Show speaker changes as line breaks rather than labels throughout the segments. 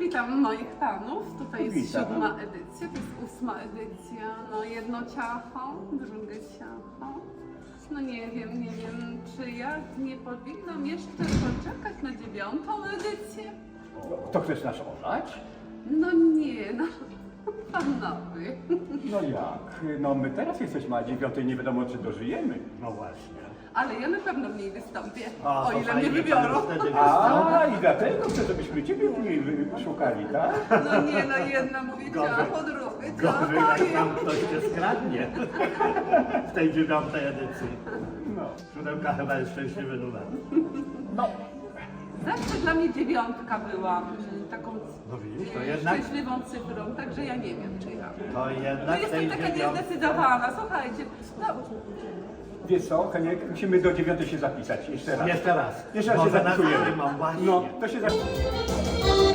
witam moich panów. Tutaj jest
Witam.
siódma edycja, to jest ósma edycja. No jedno ciacho, drugie ciacho. No nie wiem, nie wiem, czy ja nie powinnam jeszcze poczekać na dziewiątą edycję?
To chcesz nas olać?
No nie, no panowie.
No jak? No my teraz jesteśmy, a dziewiątej nie wiadomo czy dożyjemy.
No właśnie.
Ale ja na pewno w niej wystąpię,
A,
o
to
ile mnie
fajnie,
wybiorą.
pan wtedy
A, i dlatego chcę, żebyśmy ciebie w niej wy- szukali, tak?
No nie, no jedna mówi
Gorzej.
ciacho, drugie
Gorzej,
ciacho.
jak tam ktoś cię skradnie w tej dziewiątej edycji.
No.
Siódemka chyba jest szczęśliwy numer.
No,
Zawsze dla mnie dziewiątka była taką
No widzisz, to
e,
jednak,
szczęśliwą cyfrą, także ja nie wiem, czy ja.
to
No
jednak
jestem
tej
taka
dziewiątej...
niezdecydowana, słuchajcie. No,
wiesz co, Heniek, musimy do dziewiątej się zapisać. Jeszcze raz.
Jeszcze raz.
Jeszcze raz się
Może na
zapisujemy.
mam właśnie.
No, to się zapisuje.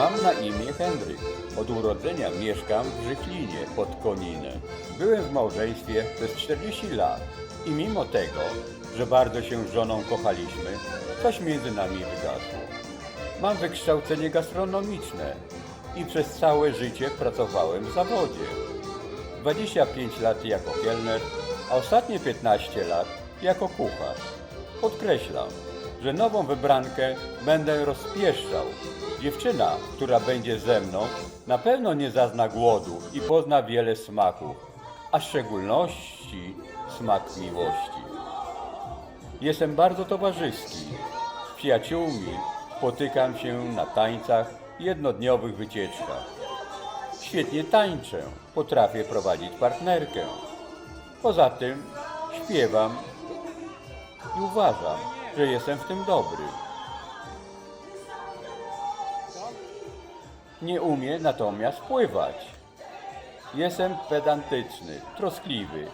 Mam na imię Henryk. Od urodzenia mieszkam w Żychlinie pod Koninem. Byłem w małżeństwie przez 40 lat i mimo tego, że bardzo się z żoną kochaliśmy, coś między nami wygasło. Mam wykształcenie gastronomiczne i przez całe życie pracowałem w zawodzie. 25 lat jako kelner, a ostatnie 15 lat jako kucharz. Podkreślam, że nową wybrankę będę rozpieszczał. Dziewczyna, która będzie ze mną, na pewno nie zazna głodu i pozna wiele smaków, a w szczególności smak miłości. Jestem bardzo towarzyski. Z przyjaciółmi spotykam się na tańcach i jednodniowych wycieczkach. Świetnie tańczę, potrafię prowadzić partnerkę. Poza tym śpiewam i uważam, że jestem w tym dobry. Nie umiem natomiast pływać. Jestem pedantyczny, troskliwy,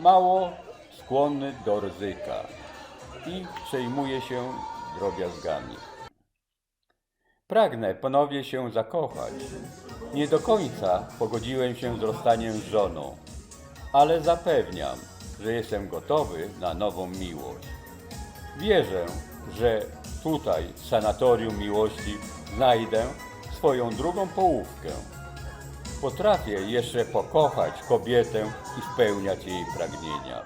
mało skłonny do ryzyka i przejmuję się drobiazgami. Pragnę ponownie się zakochać. Nie do końca pogodziłem się z rozstaniem z żoną, ale zapewniam, że jestem gotowy na nową miłość. Wierzę, że tutaj, w sanatorium miłości, znajdę swoją drugą połówkę. Potrafię jeszcze pokochać kobietę i spełniać jej pragnienia.